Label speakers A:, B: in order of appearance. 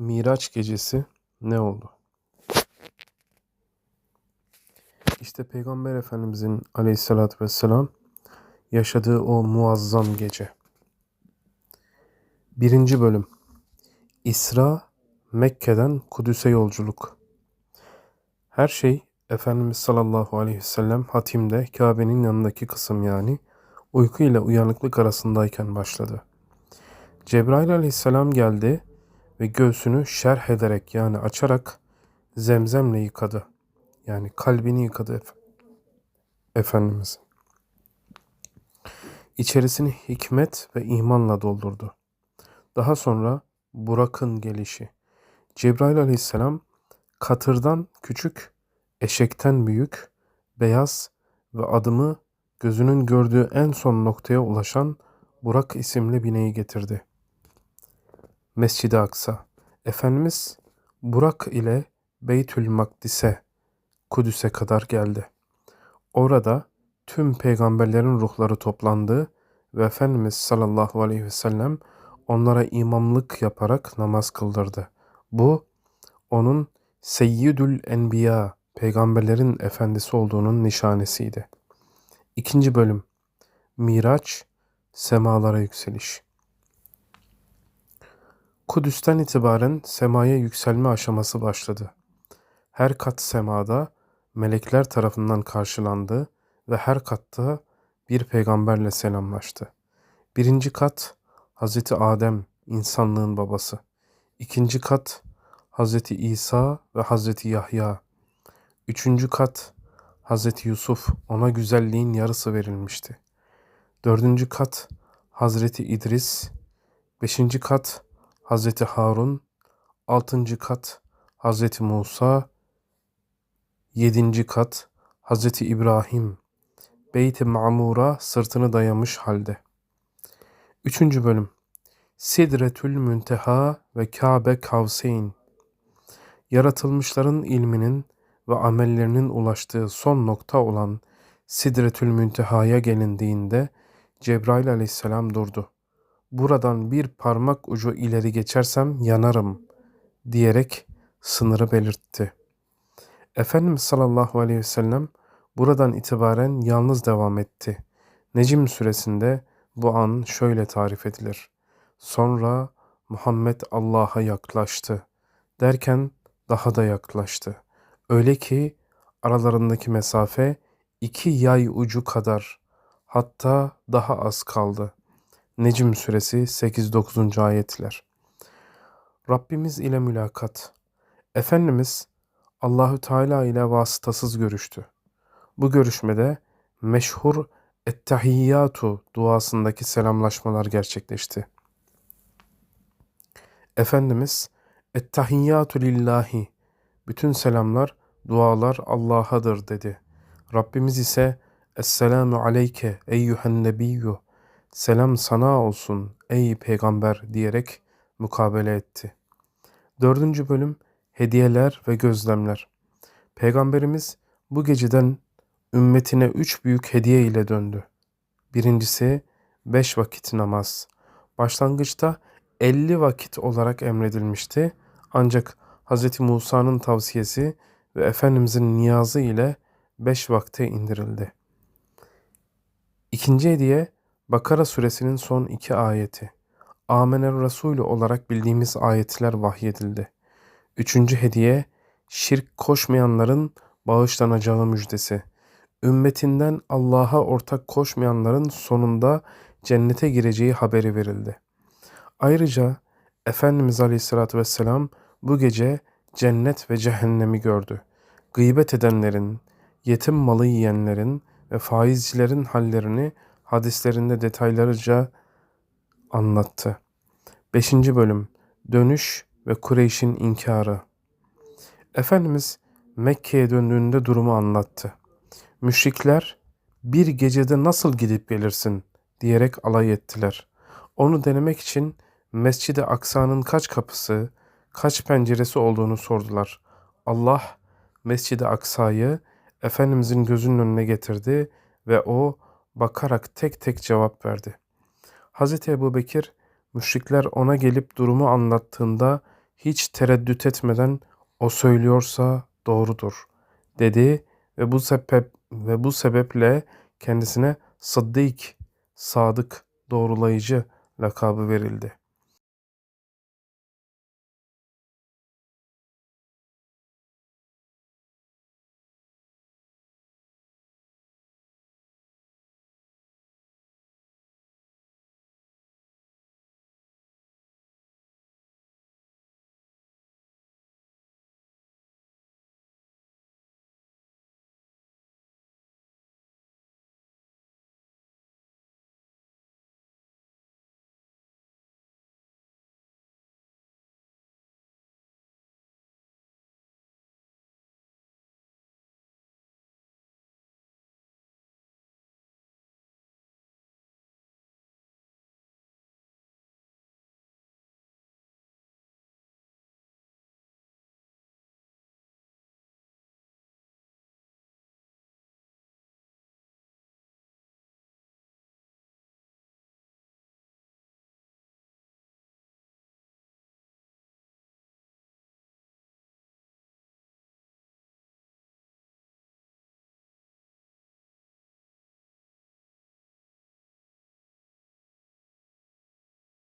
A: Miraç gecesi ne oldu? İşte Peygamber Efendimizin aleyhissalatü vesselam yaşadığı o muazzam gece. Birinci bölüm İsra Mekke'den Kudüs'e yolculuk. Her şey Efendimiz sallallahu aleyhi ve sellem hatimde Kabe'nin yanındaki kısım yani uyku ile uyanıklık arasındayken başladı. Cebrail aleyhisselam geldi ve göğsünü şerh ederek yani açarak zemzemle yıkadı. Yani kalbini yıkadı Ef- Efendimiz. İçerisini hikmet ve imanla doldurdu. Daha sonra Burak'ın gelişi. Cebrail aleyhisselam katırdan küçük, eşekten büyük, beyaz ve adımı gözünün gördüğü en son noktaya ulaşan Burak isimli bineği getirdi. Mescid-i Aksa. Efendimiz Burak ile Beytül Makdis'e, Kudüs'e kadar geldi. Orada tüm peygamberlerin ruhları toplandı ve Efendimiz sallallahu aleyhi ve sellem onlara imamlık yaparak namaz kıldırdı. Bu onun Seyyidül Enbiya, peygamberlerin efendisi olduğunun nişanesiydi. İkinci bölüm Miraç, semalara yükseliş. Kudüs'ten itibaren semaya yükselme aşaması başladı. Her kat semada melekler tarafından karşılandı ve her katta bir peygamberle selamlaştı. Birinci kat Hazreti Adem, insanlığın babası. İkinci kat Hazreti İsa ve Hazreti Yahya. Üçüncü kat Hazreti Yusuf, ona güzelliğin yarısı verilmişti. Dördüncü kat Hazreti İdris. Beşinci kat Hazreti Harun. Altıncı kat Hazreti Musa. Yedinci kat Hazreti İbrahim. Beyt-i Ma'mur'a sırtını dayamış halde. Üçüncü bölüm Sidretül Münteha ve Kabe Kavseyn Yaratılmışların ilminin ve amellerinin ulaştığı son nokta olan Sidretül Münteha'ya gelindiğinde Cebrail aleyhisselam durdu. Buradan bir parmak ucu ileri geçersem yanarım diyerek sınırı belirtti. Efendimiz sallallahu aleyhi ve sellem buradan itibaren yalnız devam etti. Necim suresinde bu an şöyle tarif edilir. Sonra Muhammed Allah'a yaklaştı derken daha da yaklaştı. Öyle ki aralarındaki mesafe iki yay ucu kadar hatta daha az kaldı. Necm suresi 8-9. ayetler. Rabbimiz ile mülakat. Efendimiz Allahü Teala ile vasıtasız görüştü. Bu görüşmede meşhur Ettehiyyatu duasındaki selamlaşmalar gerçekleşti. Efendimiz Ettehiyyatu lillahi bütün selamlar, dualar Allah'adır dedi. Rabbimiz ise Esselamu aleyke eyyühen nebiyyü selam sana olsun ey peygamber diyerek mukabele etti. Dördüncü bölüm Hediyeler ve Gözlemler Peygamberimiz bu geceden ümmetine üç büyük hediye ile döndü. Birincisi beş vakit namaz. Başlangıçta elli vakit olarak emredilmişti ancak Hz. Musa'nın tavsiyesi ve Efendimizin niyazı ile beş vakte indirildi. İkinci hediye Bakara suresinin son iki ayeti. Amener Resulü olarak bildiğimiz ayetler vahyedildi. Üçüncü hediye şirk koşmayanların bağışlanacağı müjdesi. Ümmetinden Allah'a ortak koşmayanların sonunda cennete gireceği haberi verildi. Ayrıca Efendimiz Aleyhisselatü Vesselam bu gece cennet ve cehennemi gördü. Gıybet edenlerin, yetim malı yiyenlerin ve faizcilerin hallerini hadislerinde detaylarca anlattı. 5. bölüm Dönüş ve Kureyş'in inkarı. Efendimiz Mekke'ye döndüğünde durumu anlattı. Müşrikler bir gecede nasıl gidip gelirsin diyerek alay ettiler. Onu denemek için Mescid-i Aksa'nın kaç kapısı, kaç penceresi olduğunu sordular. Allah Mescid-i Aksa'yı Efendimizin gözünün önüne getirdi ve o bakarak tek tek cevap verdi. Hz. Ebu Bekir, müşrikler ona gelip durumu anlattığında hiç tereddüt etmeden o söylüyorsa doğrudur dedi ve bu sebep ve bu sebeple kendisine Sıddık, Sadık, doğrulayıcı lakabı verildi.